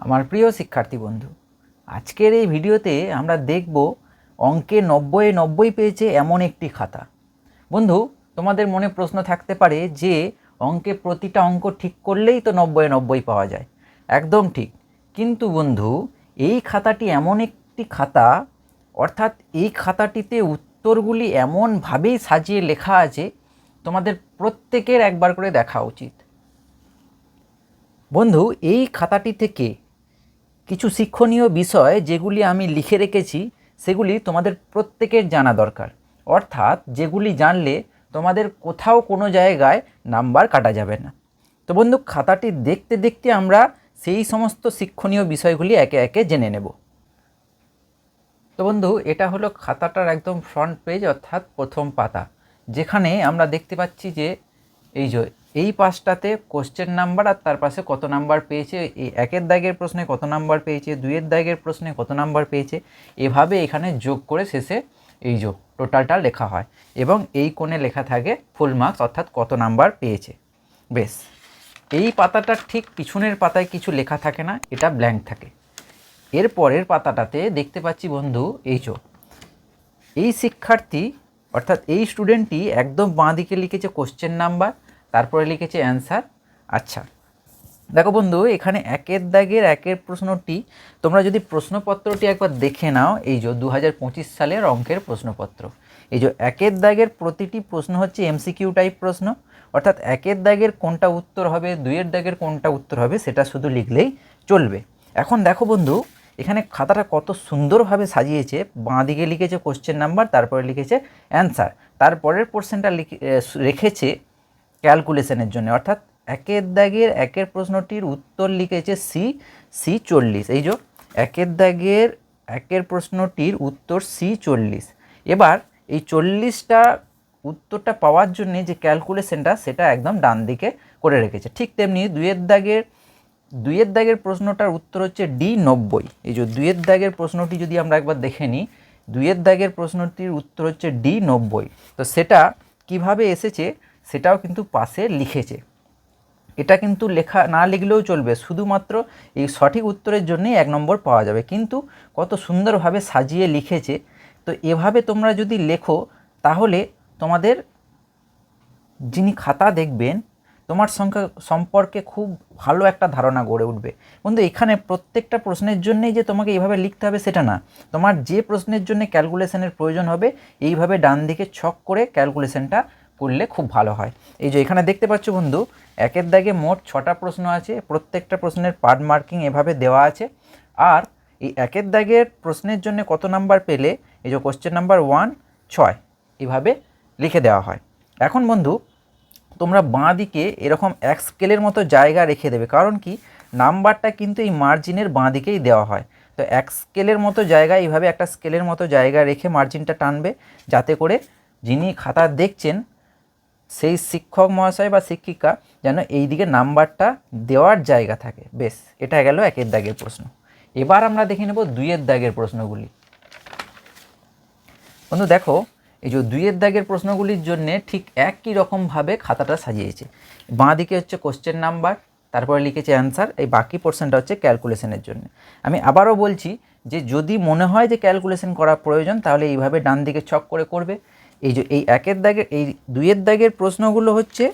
আমার প্রিয় শিক্ষার্থী বন্ধু, আজকের এই ভিডিওতে আমরা দেখব অঙ্কে নব্বই নব্বই পেয়েছে এমন একটি খাতা। বন্ধু, তোমাদের মনে প্রশ্ন থাকতে পারে যে অঙ্কে প্রতিটা অঙ্ক ঠিক করলেই তো নব্বই নব্বই পাওয়া যায়। একদম ঠিক। কিন্তু বন্ধু, এই খাতাটি এমন একটি খাতা, অর্থাৎ এই খাতাটিতে উত্তরগুলি এমনভাবেই সাজিয়ে লেখা আছে, তোমাদের প্রত্যেকের একবার করে দেখা উচিত। বন্ধু, এই খাতাটি থেকে কিছু শিক্ষণীয় বিষয় যেগুলি আমি লিখে রেখেছি, সেগুলি তোমাদের প্রত্যেকের জানা দরকার। অর্থাৎ যেগুলি জানলে তোমাদের কোথাও কোনো জায়গায় নাম্বার কাটা যাবে না। তো বন্ধু, খাতাটি দেখতে দেখতে আমরা সেই সমস্ত শিক্ষণীয় বিষয়গুলি একে একে জেনে নেব। তো বন্ধু, এটা হলো খাতাটার একদম ফ্রন্ট পেজ অর্থাৎ প্রথম পাতা, যেখানে আমরা দেখতে পাচ্ছি যে, এই যে এই পাশটাতে কোশ্চেন নাম্বার আর তার পাশে কত নাম্বার পেয়েছে? এই একের দাগের প্রশ্নে কত নাম্বার পেয়েছে? দুইয়ের দাগের প্রশ্নে কত নাম্বার পেয়েছে? এভাবে এখানে যোগ করে শেষে এই যোগ টোটালটা লেখা হয় এবং এই কোণে লেখা থাকে ফুল মার্কস অর্থাৎ কত নাম্বার পেয়েছে। বেশ, এই পাতাটার ঠিক পিছনের পাতায় কিছু লেখা থাকে না, এটা ব্ল্যাঙ্ক থাকে। এর পরের পাতাটাতে দেখতে পাচ্ছি বন্ধু, এই চো এই শিক্ষার্থী, অর্থাৎ এই স্টুডেন্টটি একদম বাঁ দিকে লিখেছে কোশ্চেন নাম্বার তারপরে লিখেছে অ্যান্সার আচ্ছা। দেখো বন্ধু, এখানে একের দাগের একের প্রশ্নটি, তোমরা যদি প্রশ্নপত্রটি একবার দেখে নাও, এই যে দু হাজার পঁচিশ সালের অঙ্কের প্রশ্নপত্র। এই যে একের দাগের প্রতিটি প্রশ্ন হচ্ছে এমসিকিউ টাইপ প্রশ্ন, অর্থাৎ একের দাগের কোনটা উত্তর হবে, দুইয়ের দাগের কোনটা উত্তর হবে, সেটা শুধু লিখলেই চলবে। এখন দেখো বন্ধু, এখানে খাতাটা কত সুন্দরভাবে সাজিয়েছে, বাঁ দিকে লিখেছে কোশ্চেন নাম্বার তারপরে লিখেছে অ্যান্সার তারপরের পোর্শনটা লিখে রেখেছে ক্যালকুলেশনের জন্য। অর্থাৎ একের দাগের একের প্রশ্নটির উত্তর লিখেছে সি সি চল্লিশ। এই যে, একের দাগের একের প্রশ্নটির উত্তর সি চল্লিশ। এবার এই চল্লিশটা উত্তরটা পাওয়ার জন্য যে ক্যালকুলেশনটা, সেটা একদম ডান দিকে করে রেখেছে। ঠিক তেমনি দুইয়ের দাগের দুইয়ের দাগের প্রশ্নটার উত্তর হচ্ছে ডি নব্বই। এই যে, দুইয়ের দাগের প্রশ্নটি যদি আমরা একবার দেখে নিই, দুইয়ের দাগের প্রশ্নটির উত্তর হচ্ছে ডি নব্বই। তো সেটা কীভাবে এসেছে? সেটাও কিন্তু পাশে লিখেছে। এটা কিন্তু লেখা, না লিখলেও চলবে। শুধুমাত্র এই সঠিক উত্তরের জন্যই এক নম্বর পাওয়া যাবে। কিন্তু কত সুন্দরভাবে সাজিয়ে লিখেছে। তো এভাবে তোমরা যদি লেখো, তাহলে তোমাদের যিনি খাতা দেখবেন, তোমার সংখ্যা সম্পর্কে খুব ভালো একটা ধারণা গড়ে উঠবে। বন্ধু, এখানে প্রত্যেকটা প্রশ্নের জন্যেই যে তোমাকে এইভাবে লিখতে হবে সেটা না। তোমার যে প্রশ্নের জন্য ক্যালকুলেশনের প্রয়োজন হবে, এইভাবে ডান দিকে ছক করে ক্যালকুলেশনটা করলে খুব ভালো হয়। এই যে এখানে দেখতে পাচ্ছ বন্ধু, একের দাগে মোট ছটা প্রশ্ন আছে, প্রত্যেকটা প্রশ্নের পার্ট মার্কিং এভাবে দেওয়া আছে। আর এই একের দাগের প্রশ্নের জন্য কত নাম্বার পেলে, এই যে কোশ্চেন নাম্বার ওয়ান ছয়, এভাবে লিখে দেওয়া হয়। এখন বন্ধু, তোমরা বাঁ দিকে এরকম এক স্কেলের মতো জায়গা রেখে দেবে, কারণ কি, নাম্বারটা কিন্তু এই মার্জিনের বাঁ দিকেই দেওয়া হয়। তো এক স্কেলের মতো জায়গা এইভাবে একটা স্কেলের মতো জায়গা রেখে মার্জিনটা টানবে, যাতে করে যিনি খাতা দেখছেন সেই শিক্ষক মহাশয় বা শিক্ষিকা যেন এই দিকে নাম্বারটা দেওয়ার জায়গা থাকে। বেশ, এটা গেল একের দাগের প্রশ্ন। এবার আমরা দেখে নেব দুইয়ের দাগের প্রশ্নগুলি। বন্ধু, দেখো, এই যে দুইয়ের দাগের প্রশ্নগুলির জন্য ঠিক একই রকমভাবে খাতাটা সাজিয়েছে। বাঁ দিকে হচ্ছে কোশ্চেন নাম্বার তারপরে লিখেছে অ্যান্সার এই বাকি পোর্শনটা হচ্ছে ক্যালকুলেশনের জন্য। আমি আবারও বলছি যে যদি মনে হয় যে ক্যালকুলেশন করা প্রয়োজন, তাহলে এইভাবে ডান দিকে ছক করে করবে। এই যে, এই একের দাগের এই দুইয়ের দাগের প্রশ্নগুলো হচ্ছে,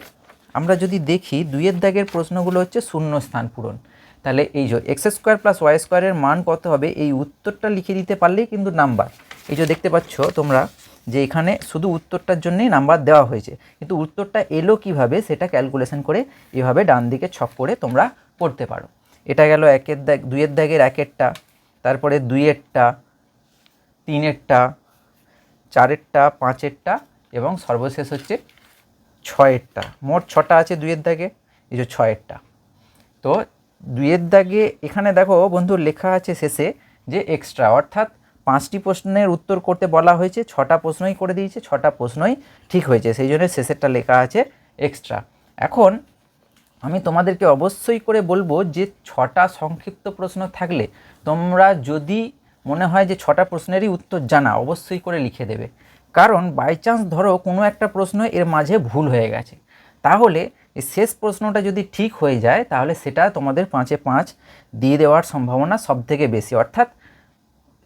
আমরা যদি দেখি, দুইয়ের দাগের প্রশ্নগুলো হচ্ছে শূন্য স্থান পূরণ। তাহলে এই যে এক্স স্কোয়ার প্লাস ওয়াই স্কোয়ারের মান কত হবে? এই উত্তরটা লিখে দিতে পারলেই কিন্তু নাম্বার। এই যে, দেখতে পাচ্ছ তোমরা যে এখানে শুধু উত্তরটার জন্যই নাম্বার দেওয়া হয়েছে। কিন্তু উত্তরটা এলো কীভাবে? সেটা ক্যালকুলেশন করে এভাবে ডান দিকে ছক করে তোমরা করতে পারো। এটা গেল একের দাগ, দুইয়ের দাগের একেরটা, তারপরে দুইয়েরটা, তিনেরটা চারেরটা, পাঁচেরটা এবং সর্বশেষ হচ্ছে ছয়েরটা। মোট ছটা আছে দুইয়ের দাগে, এই যে ছয়েরটা। তো দুইয়ের দাগে এখানে দেখো বন্ধু লেখা আছে শেষে যে এক্সট্রা অর্থাৎ পাঁচটি প্রশ্নের উত্তর করতে বলা হয়েছে, ছটা প্রশ্নই করে দিয়েছে, ছটা প্রশ্নই ঠিক হয়েছে, সেই জন্য শেষেরটা লেখা আছে এক্সট্রা এখন আমি তোমাদেরকে অবশ্যই করে বলব যে ছটা সংক্ষিপ্ত প্রশ্ন থাকলে তোমরা যদি মনে হয় যে ছটা প্রশ্নেরই উত্তর জানা, অবশ্যই করে লিখে দেবে। কারণ বাই চান্স ধরো কোনো একটা প্রশ্ন এর মাঝে ভুল হয়ে গেছে। তাহলে শেষ প্রশ্নটা যদি ঠিক হয়ে যায়, তাহলে সেটা তোমাদের পাঁচে পাঁচ দিয়ে দেওয়ার সম্ভাবনা সব থেকে বেশি। অর্থাৎ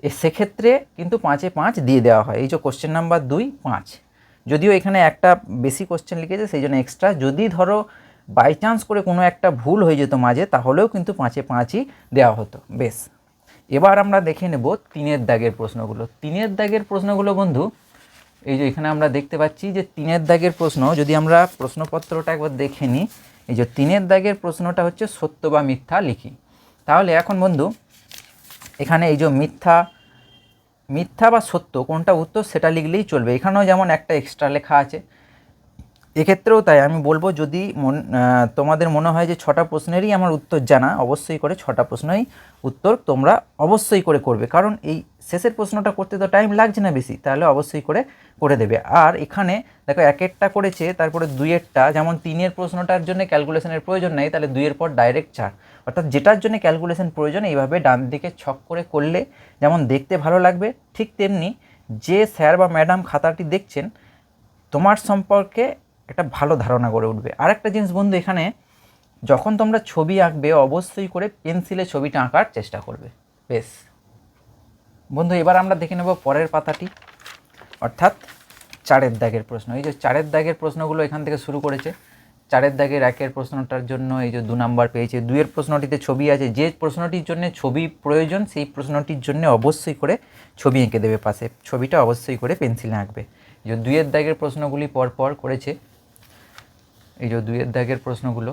সেক্ষেত্রে কিন্তু পাঁচে পাঁচ দিয়ে দেওয়া হয়। এই যে কোশ্চেন নাম্বার দুই, পাঁচ। যদিও এখানে একটা বেশি কোশ্চেন লিখেছে, সেই জন্য এক্সট্রা যদি ধরো বাই চান্স করে কোনো একটা ভুল হয়ে যেত মাঝে, তাহলেও কিন্তু পাঁচে পাঁচই দেওয়া হতো। বেশ। এবার আমরা দেখে নেব তিনের দাগের প্রশ্নগুলো। তিনের দাগের প্রশ্নগুলো বন্ধু, এই যে এখানে আমরা দেখতে পাচ্ছি যে তিনের দাগের প্রশ্ন, যদি আমরা প্রশ্নপত্রটা একবার দেখে নিই, এই যে তিনের দাগের প্রশ্নটা হচ্ছে সত্য বা মিথ্যা লিখি। তাহলে এখন বন্ধু, এখানে এই যে মিথ্যা মিথ্যা বা সত্য কোনটা উত্তর সেটা লিখলেই চলবে। এখানেও যেমন একটা এক্সট্রা লেখা আছে এক্ষেত্রেও তাই, আমি বলব যদি মন তোমাদের মনে হয় যে ছটা প্রশ্নেরই আমার উত্তর জানা, অবশ্যই করে ছটা প্রশ্নই উত্তর তোমরা অবশ্যই করে করবে। কারণ এই শেষের প্রশ্নটা করতে তো টাইম লাগছে না বেশি, তাহলে অবশ্যই করে করে দেবে। আর এখানে দেখো এক একটা করেছে, তারপরে দুইয়েরটা যেমন তিনের প্রশ্নটার জন্য ক্যালকুলেশনের প্রয়োজন নেই, তাহলে দুইয়ের পর ডাইরেক্ট চার। অর্থাৎ যেটার জন্য ক্যালকুলেশন প্রয়োজন, এইভাবে ডান দিকে ছক করে করলে যেমন দেখতে ভালো লাগবে, ঠিক তেমনি যে স্যার বা ম্যাডাম খাতাটি দেখছেন, তোমার সম্পর্কে একটা ভালো ধারণা গড়ে উঠবে। আর একটা জিনিস বন্ধু, এখানে যখন তোমরা ছবি আঁকবে, অবশ্যই করে পেন্সিলে ছবিটা আঁকার চেষ্টা করবে। বেশ। বন্ধু, এবার আমরা দেখে নেব পরের পাতাটি। অর্থাৎ চারের দাগের প্রশ্ন। এই যে চারের দাগের প্রশ্নগুলো এখান থেকে শুরু করেছে। চারের দাগের একের প্রশ্নটার জন্য এই যে দু নাম্বার পেয়েছে। দুইয়ের প্রশ্নটিতে ছবি আছে। যে প্রশ্নটির জন্য ছবি প্রয়োজন, সেই প্রশ্নটির জন্য অবশ্যই করে ছবি এঁকে দেবে পাশে। ছবিটা অবশ্যই করে পেন্সিলে আঁকবে। যে দুইয়ের দাগের প্রশ্নগুলি পর পর করেছে। এই যে দুইয়ের দাগের প্রশ্নগুলো,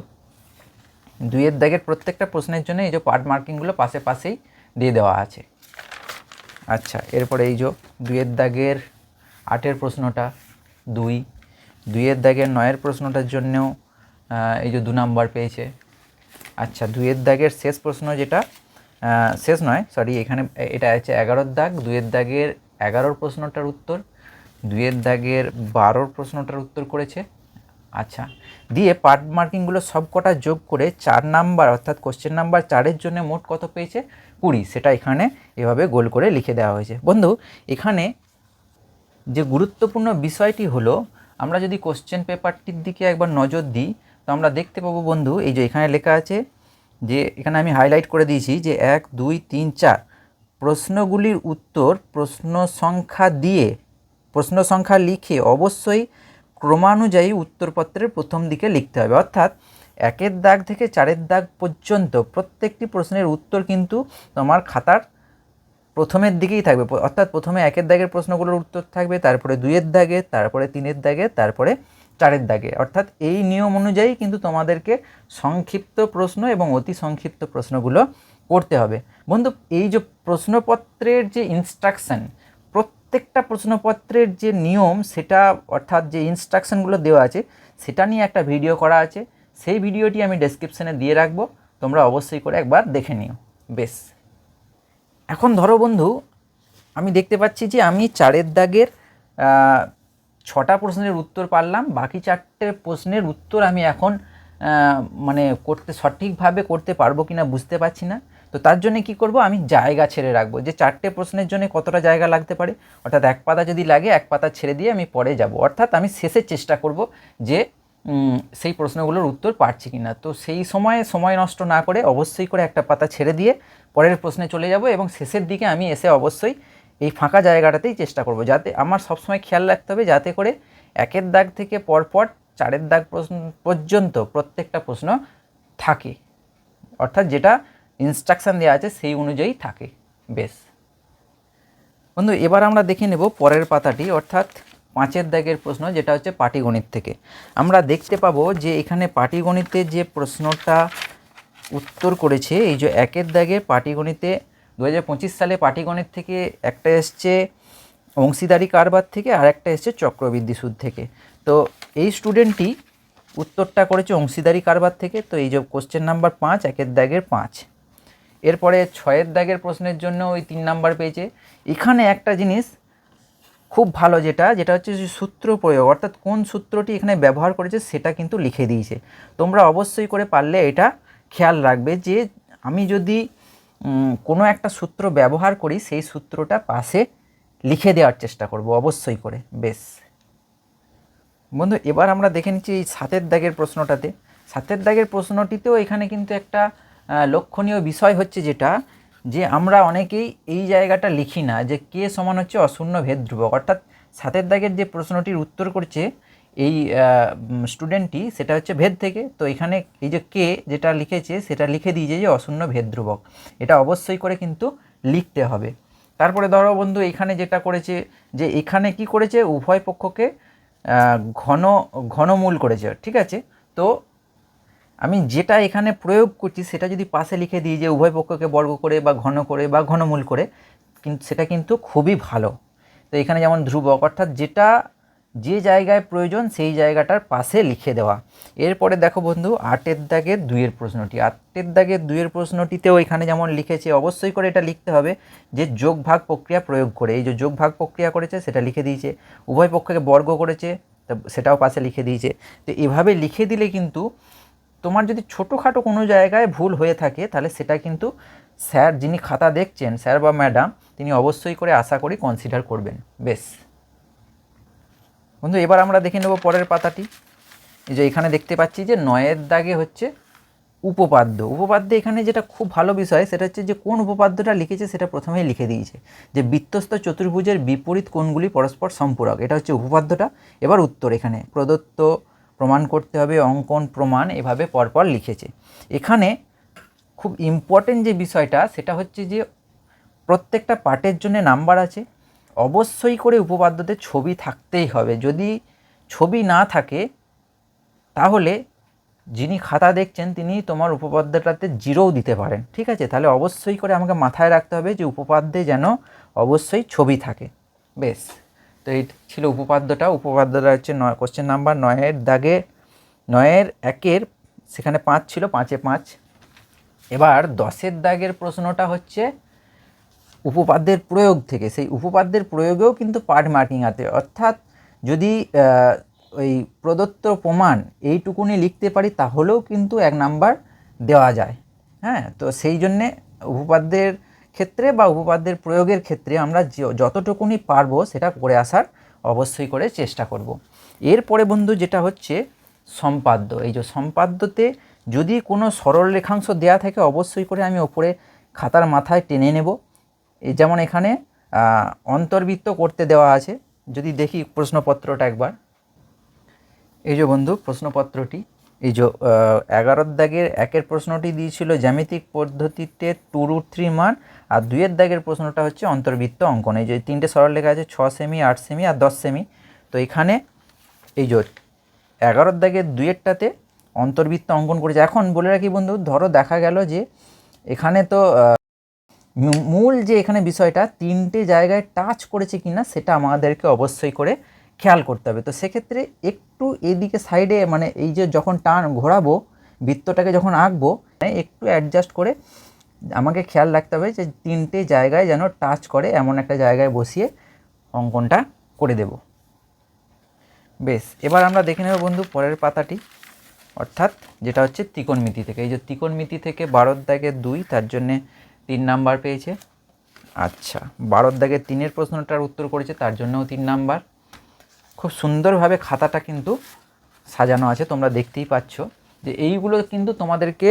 দুইয়ের দাগের প্রত্যেকটা প্রশ্নের জন্য এই যে পার্ট মার্কিংগুলো পাশে পাশেই দিয়ে দেওয়া আছে। আচ্ছা এরপরে এই যে দুইয়ের দাগের আটের প্রশ্নটা, দুই, দুইয়ের দাগের নয়ের প্রশ্নটার জন্যও এই যে দু নাম্বার পেয়েছে। আচ্ছা দুইয়ের দাগের শেষ প্রশ্ন যেটা শেষ নয় সরি এখানে এটা আছে এগারোর দাগ, দুইয়ের দাগের এগারোর প্রশ্নটার উত্তর, দুইয়ের দাগের বারোর প্রশ্নটার উত্তর করেছে। আচ্ছা দিয়ে পার্ট মার্কিংগুলো সব কটা যোগ করে চার নাম্বার অর্থাৎ কোশ্চেন নাম্বার চারের জন্য মোট কত পেয়েছে? কুড়ি। সেটা এখানে এভাবে গোল করে লিখে দেওয়া হয়েছে। বন্ধু, এখানে যে গুরুত্বপূর্ণ বিষয়টি হলো, আমরা যদি কোশ্চেন পেপারটির দিকে একবার নজর দিই, তো আমরা দেখতে পাবো বন্ধু, এই যে এখানে লেখা আছে যে, এখানে আমি হাইলাইট করে দিয়েছি যে এক, দুই, তিন, চার। প্রশ্নগুলির উত্তর প্রশ্ন সংখ্যা দিয়ে, প্রশ্ন সংখ্যা লিখে অবশ্যই ক্রমানুযায়ী উত্তরপত্রের প্রথম দিকে লিখতে হবে। অর্থাৎ একের দাগ থেকে চারের দাগ পর্যন্ত প্রত্যেকটি প্রশ্নের উত্তর কিন্তু তোমার খাতার প্রথমের দিকেই থাকবে। অর্থাৎ প্রথমে একের দাগের প্রশ্নগুলোর উত্তর থাকবে, তারপরে দুইয়ের দাগে, তারপরে তিনের দাগে, তারপরে চারের দাগে। অর্থাৎ এই নিয়ম অনুযায়ী কিন্তু তোমাদেরকে সংক্ষিপ্ত প্রশ্ন এবং অতি সংক্ষিপ্ত প্রশ্নগুলো করতে হবে। বন্ধু, এই যে প্রশ্নপত্রের যে ইনস্ট্রাকশন প্রত্যেকটা প্রশ্নপত্রের যে নিয়ম, সেটা অর্থাৎ যে ইনস্ট্রাকশনগুলো দেওয়া আছে, সেটা নিয়ে একটা ভিডিও করা আছে। সেই ভিডিওটি আমি ডেসক্রিপশানে দিয়ে রাখব। তোমরা অবশ্যই করে একবার দেখে নিও। বেশ। এখন ধরো বন্ধু, আমি দেখতে পাচ্ছি যে আমি চারের দাগের ছটা প্রশ্নের উত্তর পারলাম। বাকি চারটে প্রশ্নের উত্তর আমি এখন মানে করতে সঠিকভাবে করতে পারব কিনা বুঝতে পারছি না। তো তার জন্য কি করব? আমি জায়গা ছেড়ে রাখব। যে চারটে প্রশ্নের জন্য কতটা জায়গা লাগতে পারে? অর্থাৎ এক পাতা যদি লাগে, এক পাতা ছেড়ে দিয়ে আমি পরে যাব। অর্থাৎ আমি শেষে চেষ্টা করব যে সেই প্রশ্নগুলোর উত্তর পারছি কি না তো সেই সময়ে সময় নষ্ট না করে অবশ্যই করে একটা পাতা ছেড়ে দিয়ে পরের প্রশ্নে চলে যাব এবং শেষের দিকে আমি এসে অবশ্যই এই ফাঁকা জায়গাটাতেই চেষ্টা করব। যাতে আমার সবসময় খেয়াল রাখতে হবে যাতে করে একের দাগ থেকে পরপর চারের দাগ প্রশ্ন পর্যন্ত প্রত্যেকটা প্রশ্ন থাকে। অর্থাৎ যেটা ইনস্ট্রাকশান দেওয়া আছে, সেই অনুযায়ী থাকে, বেশ। বন্ধু, এবার আমরা দেখে নেব পরের পাতাটি, অর্থাৎ পাঁচের দাগের প্রশ্ন, যেটা হচ্ছে পাটিগণিত থেকে। আমরা দেখতে পাবো যে এখানে পাটিগণিতে যে প্রশ্নটা উত্তর করেছে, এই যে একের দাগে পাটিগণিতে দু হাজার পঁচিশ সালে পাটিগণিত থেকে একটা এসছে অংশীদারি কারবার থেকে, আর একটা এসছে চক্রবৃদ্ধি সুদ থেকে। তো এই স্টুডেন্টটি উত্তরটা করেছে অংশীদারি কারবার থেকে, তো এই যে কোশ্চেন নাম্বার পাঁচ, একের দাগের পাঁচ। এরপরে ছয়ের দাগের প্রশ্নের জন্য ওই তিন নাম্বার পেয়েছে। এখানে একটা জিনিস খুব ভালো যেটা যেটা হচ্ছে যে সূত্র প্রয়োগ, অর্থাৎ কোন সূত্রটি এখানে ব্যবহার করেছে সেটা কিন্তু লিখে দিয়েছে। তোমরা অবশ্যই করে পারলে এটা খেয়াল রাখবে যে আমি যদি কোনো একটা সূত্র ব্যবহার করি, সেই সূত্রটা পাশে লিখে দেওয়ার চেষ্টা করব, অবশ্যই করে, বেশ। বন্ধু, এবার আমরা দেখে নিচ্ছি এই সাতের দাগের প্রশ্নটাতে। সাতের দাগের প্রশ্নটিতেও এখানে কিন্তু একটা লক্ষণীয় বিষয় হচ্ছে যেটা, যে আমরা অনেকেই এই জায়গাটা লিখি না যে কে সমান হচ্ছে অশূন্য ভেদ ধ্রুবক। অর্থাৎ সাতের দাগের যে প্রশ্নটির উত্তর করছে এই স্টুডেন্টটি সেটা হচ্ছে ভেদ থেকে। তো এখানে এই যে কে যেটা লিখেছে, সেটা লিখে দিয়েছে যে অশূন্য ভেদ ধ্রুবক। এটা অবশ্যই করে কিন্তু লিখতে হবে। তারপরে ধরো বন্ধু, এখানে যেটা করেছে যে এখানে কি করেছে? উভয় পক্ষকে ঘন, ঘনমূল করেছে, ঠিক আছে? তো আমি যেটা এখানে প্রয়োগ করছি, সেটা যদি পাশে লিখে দিই যে উভয় পক্ষকে বর্গ করে বা ঘন করে বা ঘনমূল করে কিন্তু সেটা কিন্তু খুবই ভালো। তো এখানে যেমন ধ্রুবক, অর্থাৎ যেটা যে জায়গায় প্রয়োজন, সেই জায়গাটার পাশে লিখে দেওয়া। এরপরে দেখো বন্ধু, আটের দাগের দুইয়ের প্রশ্নটি। আটের দাগের দুইয়ের প্রশ্নটিতেও এখানে যেমন লিখেছে, অবশ্যই করে এটা লিখতে হবে যে যোগ ভাগ প্রক্রিয়া প্রয়োগ করে। এই যে যোগ ভাগ প্রক্রিয়া করেছে, সেটা লিখে দিয়েছে। উভয় পক্ষকে বর্গ করেছে, তা সেটাও পাশে লিখে দিয়েছে। তো এভাবে লিখে দিলে কিন্তু তোমার যদি ছোটোখাটো কোনো জায়গায় ভুল হয়ে থাকে, তাহলে সেটা কিন্তু স্যার যিনি খাতা দেখছেন, স্যার বা ম্যাডাম, তিনি অবশ্যই করে আশা করি কনসিডার করবেন। বেশ। বন্ধু, এবার আমরা দেখে নেব পরের পাতাটি। যে এখানে দেখতে পাচ্ছি যে নয়ের দাগে হচ্ছে উপপাদ্য। উপপাদ্য এখানে যেটা খুব ভালো বিষয়, সেটা হচ্ছে যে কোন উপপাদ্যটা লিখেছে সেটা প্রথমেই লিখে দিয়েছে। যে বৃত্তস্থ চতুর্ভুজের বিপরীত কোণগুলি পরস্পর সম্পূরক। এটা হচ্ছে উপপাদ্যটা। এবার উত্তর এখানে। প্রদত্ত প্রমাণ করতে হবে, অঙ্কন প্রমাণ এভাবে পরপর লিখেছে। এখানে খুব ইম্পর্টেন্ট যে বিষয়টা, সেটা হচ্ছে যে প্রত্যেকটা পার্টের জন্য নাম্বার আছে। অবশ্যই করে উপপাদ্যতে ছবি থাকতেই হবে। যদি ছবি না থাকে, তাহলে যিনি খাতা দেখছেন, তিনি তোমার উপপাদ্যটাতে জিরোও দিতে পারেন। ঠিক আছে? তাহলে অবশ্যই করে আমাকে মাথায় রাখতে হবে যে উপপাদ্যে যেন অবশ্যই ছবি থাকে। বেশ। তো এই ছিল উপপাদ্যটা। উপপাদ্যটা হচ্ছে নয় কোশ্চেন নাম্বার নয়ের দাগে, নয়ের একের সেখানে পাঁচ ছিল, পাঁচে পাঁচ। এবার দশের দাগের প্রশ্নটা হচ্ছে উপপাদ্যের প্রয়োগ থেকে। সেই উপপাদ্যের প্রয়োগেও কিন্তু পার্ট মার্কিং আছে। অর্থাৎ যদি ওই প্রদত্ত প্রমাণ এইটুকুনি লিখতে পারি, তাহলেও কিন্তু এক নাম্বার দেওয়া যায়। হ্যাঁ তো সেই জন্যে উপপাদ্যের ক্ষেত্রে বা উপপাদ্যের প্রয়োগের ক্ষেত্রে আমরা যতটুকুনি পারব সেটা করে আসার অবশ্যই করে চেষ্টা করব। এরপরে বন্ধু যেটা হচ্ছে সম্পাদ্য। এই যে সম্পাদ্যতে যদি কোনো সরল রেখাংশ দেয়া থাকে অবশ্যই করে আমি ওপরে খাতার মাথায় টেনে নেব। যেমন এখানে অন্তর্বৃত্ত করতে দেওয়া আছে। যদি দেখি প্রশ্নপত্রটা একবার। এই যে বন্ধু প্রশ্নপত্রটি। এই যে এগারোর দাগের একের প্রশ্নটি দিয়েছিল জ্যামিতিক পদ্ধতিতে টু রুট থ্রি মান আর দুইয়ের দাগের প্রশ্নটা হচ্ছে অন্তর্বৃত্ত অঙ্কন। এই যে তিনটে সরল লেখা আছে, ছ সেমি, আট সেমি, আর দশ সেমি। তো এখানে এই যে, এগারোর দাগের দুইয়েরটাতে অন্তর্বৃত্ত অঙ্কন করেছে। এখন বলে রাখি বন্ধু, ধরো দেখা গেল যে, এখানে তো মূল যে এখানে বিষয়টা, তিনটে জায়গায় টাচ করেছে কিনা, সেটা আমাদেরকে অবশ্যই করে খেয়াল করতে হবে। তো সেক্ষেত্রে একটু এদিকে সাইডে মানে এই যে যখন টান ঘোরাবো বৃত্তটাকে যখন আঁকবো হ্যাঁ, একটু অ্যাডজাস্ট করে আমাকে খেয়াল রাখতে হবে যে তিনটে জায়গায় যেন টাচ করে এমন একটা জায়গায় বসিয়ে অঙ্কনটা করে দেব। বেশ এবার আমরা দেখে নেব বন্ধু পরের পাতাটি। অর্থাৎ যেটা হচ্ছে ত্রিকোণমিতি থেকে। এই যে ত্রিকোণমিতি থেকে বারোর দাগের দুই তার জন্যে তিন নাম্বার পেয়েছে। আচ্ছা বারোর দাগের তিনের প্রশ্নটার উত্তর করেছে তার জন্যও তিন নাম্বার। খুব সুন্দরভাবে খাতাটা কিন্তু সাজানো আছে, তোমরা দেখতেই পাচ্ছ যে এইগুলো কিন্তু তোমাদেরকে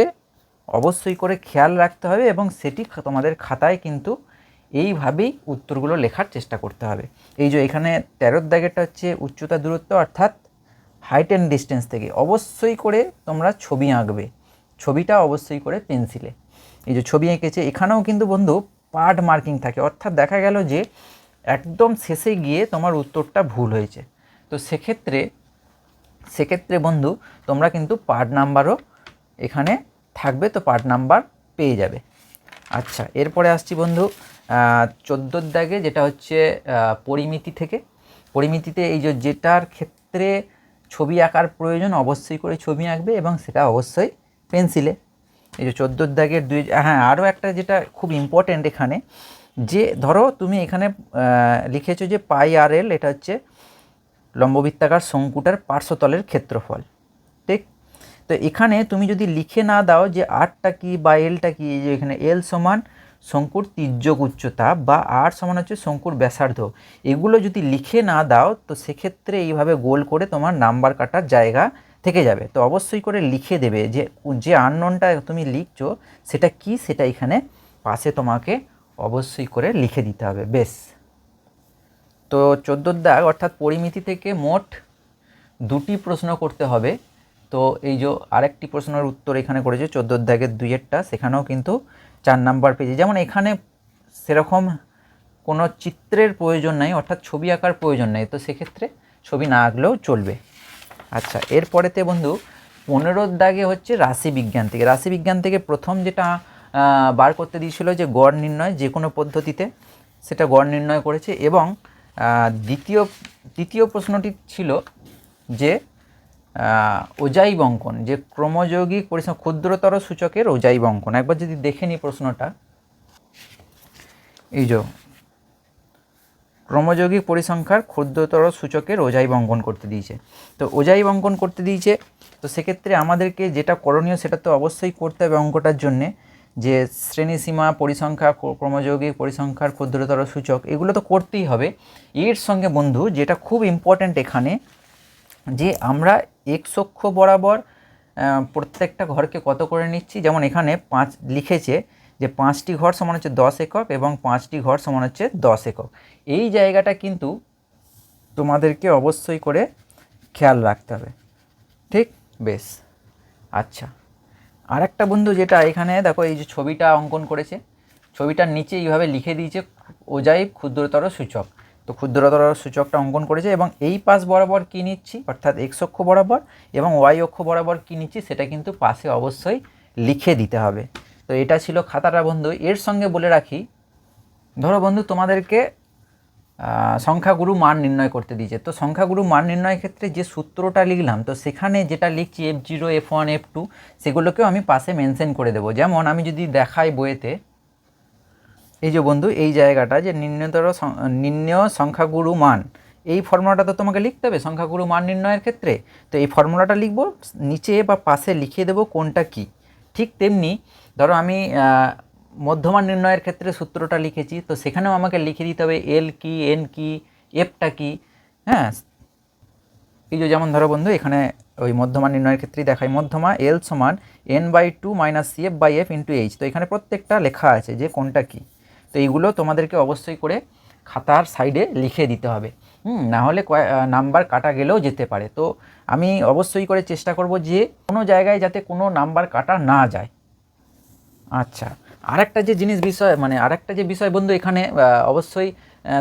অবশ্যই করে খেয়াল রাখতে হবে এবং সেটি তোমাদের খাতায় কিন্তু এইভাবেই উত্তরগুলো লেখার চেষ্টা করতে হবে। এই যে এখানে তেরোর দাগেরটা হচ্ছে উচ্চতা দূরত্ব অর্থাৎ হাইট অ্যান্ড ডিস্টেন্স থেকে। অবশ্যই করে তোমরা ছবি আঁকবে। ছবিটা অবশ্যই করে পেন্সিলে। এই যে ছবি এঁকেছে, এখানেও কিন্তু বন্ধু পার্ট মার্কিং থাকে। অর্থাৎ দেখা গেল যে একদম শেষে গিয়ে তোমার উত্তরটা ভুল হয়েছে। তো সেক্ষেত্রে সেক্ষেত্রে বন্ধু, তোমরা কিন্তু পার্ট নাম্বারও এখানে থাকবে, তো পার্ট নাম্বার পেয়ে যাবে। আচ্ছা এরপরে আসছি বন্ধু চোদ্দোর দাগে যেটা হচ্ছে পরিমিতি থেকে। পরিমিতিতে এই যে যেটার ক্ষেত্রে ছবি আঁকার প্রয়োজন, অবশ্যই করে ছবি আঁকবে এবং সেটা অবশ্যই পেন্সিলে। এই যে চোদ্দোর দাগের দুই হ্যাঁ আরও একটা যেটা খুব ইম্পর্ট্যান্ট এখানে, যে ধরো তুমি এখানে লিখেছো যে পাই আর এল, এটা হচ্ছে লম্ববৃত্তাকার শঙ্কুটার পার্শ্বতলের ক্ষেত্রফল, ঠিক? তো এখানে তুমি যদি লিখে না দাও যে আরটা কি বা এলটা কি যে এখানে এল সমান শঙ্কুর তির্যক উচ্চতা বা আর সমান হচ্ছে শঙ্কুর ব্যাসার্ধ, এগুলো যদি লিখে না দাও তো সেক্ষেত্রে এইভাবে গোল করে তোমার নাম্বার কাটার জায়গা থেকে যাবে। তো অবশ্যই করে লিখে দেবে যে যে আননোনটা তুমি লিখছো সেটা কি সেটা এখানে পাশে তোমাকে অবশ্যই করে লিখে দিতে হবে, বেশ। তো চোদ্দোর দাগ, অর্থাৎ পরিমিতি থেকে মোট দুটি প্রশ্ন করতে হবে। তো এই যে আরেকটি প্রশ্নের উত্তর এখানে করেছে, চোদ্দোর দাগের দুইয়েরটা, সেখানেও কিন্তু চার নাম্বার পেজে যেমন এখানে সেরকম কোনো চিত্রের প্রয়োজন নাই, অর্থাৎ ছবি আঁকার প্রয়োজন নেই, তো সেক্ষেত্রে ছবি না আঁকলেও চলবে। আচ্ছা এরপরেতে বন্ধু, পনেরোর দাগে হচ্ছে রাশি বিজ্ঞান থেকে। রাশি বিজ্ঞান থেকে প্রথম যেটা বার করতে দিয়েছিল যে গড় নির্ণয় যে কোনো পদ্ধতিতে, সেটা গড় নির্ণয় করেছে এবং দ্বিতীয় তৃতীয় প্রশ্নটি ছিল যে আহ, ওজাইব অঙ্কন যে ক্রমযৌগিক পরিসংখ্যান ক্ষুদ্রতর সূচকের ওজাইব অঙ্কন একবার যদি দেখে নিই প্রশ্নটা। এই যে ক্রমযৌগিক পরিসংখ্যার ক্ষুদ্রতর সূচকের ওজাইব অঙ্কন করতে দিয়েছে। তো ওজাইব অঙ্কন করতে দিয়েছে তো সেক্ষেত্রে আমাদেরকে যেটা করণীয় সেটা তো অবশ্যই করতে হবে অঙ্কটার জন্যে। যে শ্রেণীসীমা পরিসংখ্যা, ক্র- ক্রমযৌগিক পরিসংখ্যার ক্ষুদ্রতর সূচক, এগুলো তো করতেই হবে। এর সঙ্গে বন্ধু, যেটা খুব ইম্পর্ট্যান্ট এখানে, যে আমরা এক্স বরাবর প্রত্যেকটা ঘরকে কত করে নিচ্ছি? যেমন এখানে পাঁচ লিখেছে যে পাঁচটি ঘর সমান হচ্ছে দশ একক এবং পাঁচটি ঘর সমান হচ্ছে দশ একক। এই জায়গাটা কিন্তু তোমাদেরকে অবশ্যই করে খেয়াল রাখতে হবে। ঠিক? বেশ। আচ্ছা। আরেকটা বন্ধু যেটা এখানে, দেখো এই যে ছবিটা অঙ্কন করেছে, ছবিটার নিচে এইভাবে লিখে দিয়েছে ওজাইব ক্ষুদ্রতর সূচক। তো ক্ষুদ্রতর সূচকটা অঙ্কন করেছে এবং এই পাশ বরাবর কী নিচ্ছি? অর্থাৎ এক্স অক্ষ বরাবর এবং ওয়াই অক্ষ বরাবর কী নিচ্ছি? সেটা কিন্তু পাশে অবশ্যই লিখে দিতে হবে। তো এটা ছিল খাতাটা বন্ধু। এর সঙ্গে বলে রাখি, ধরো বন্ধু তোমাদেরকে সংখ্যাগুরু মান নির্ণয় করতে দিয়েছে। তো সংখ্যাগুরু মান নির্ণয়ের ক্ষেত্রে যে সূত্রটা লিখলাম, তো সেখানে যেটা লিখছি F zero F one F two সেগুলোকেও আমি পাশে মেনশন করে দেবো। যেমন আমি যদি দেখাই বইয়েতে এই যে বন্ধু, এই জায়গাটা যে সং- নির্ণেয় সংখ্যাগুরু মান, এই ফর্মুলাটা তো তোমাকে লিখতে হবে সংখ্যাগুরু মান নির্ণয়ের ক্ষেত্রে। তো এই ফর্মুলাটা লিখব, নিচে বা পাশে লিখে দেবো কোনটা কি। ঠিক তেমনি, ধরো আমি মধ্যমান নির্ণয়ের ক্ষেত্রে সূত্রটা লিখেছি, তো সেখানেও আমাকে লিখে দিতে হবে এল কি এন কি এফটা কি হ্যাঁ? এই যে যেমন ধরো বন্ধু, এখানে ওই মধ্যমা নির্ণয়ের ক্ষেত্রেই দেখাই, মধ্যমা এল সমান N by two minus C F by F into H তো এখানে প্রত্যেকটা লেখা আছে যে কোনটা কি, তো এইগুলো তোমাদেরকে অবশ্যই করে খাতার সাইডে লিখে দিতে হবে, হুম? না হলে নাম্বার কাটা গেলেও যেতে পারে, তো আমি অবশ্যই করে চেষ্টা করব যে কোনো জায়গায় যাতে কোনো নাম্বার কাটা না যায়। আচ্ছা আরেকটা যে জিনিস বিষয় মানে আরেকটা যে বিষয় বন্ধু, এখানে অবশ্যই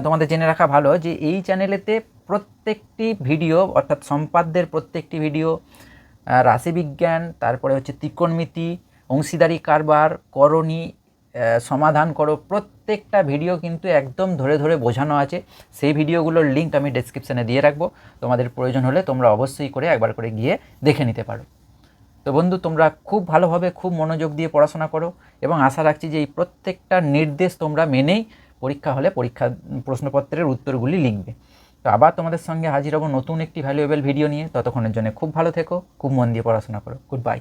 তোমাদের জেনে রাখা ভালো যে এই চ্যানেলেতে প্রত্যেকটি ভিডিও, অর্থাৎ সম্পাদ্যের প্রত্যেকটি ভিডিও রাশিবিজ্ঞান, তারপরে হচ্ছে ত্রিকোণমিতি, অংশীদারি কারবার, করণী সমাধান করো, প্রত্যেকটা ভিডিও কিন্তু একদম ধরে ধরে বোঝানো আছে। সেই ভিডিওগুলোর লিঙ্ক আমি ডেসক্রিপশানে দিয়ে রাখব। তোমাদের প্রয়োজন হলে তোমরা অবশ্যই করে একবার করে গিয়ে দেখে নিতে পারো। তো বন্ধু, তোমরা খুব ভালোভাবে খুব মনোযোগ দিয়ে পড়াশোনা করো এবং আশা রাখছি যে এই প্রত্যেকটা নির্দেশ তোমরা মেনেই পরীক্ষা হলে পরীক্ষা, প্রশ্নপত্রের উত্তরগুলি লিখবে। তো আবার তোমাদের সঙ্গে হাজির হব নতুন একটি ভ্যালুয়েবল ভিডিও নিয়ে। ততক্ষণের জন্য খুব ভালো থেকো, খুব মন দিয়ে পড়াশোনা করো। Good bye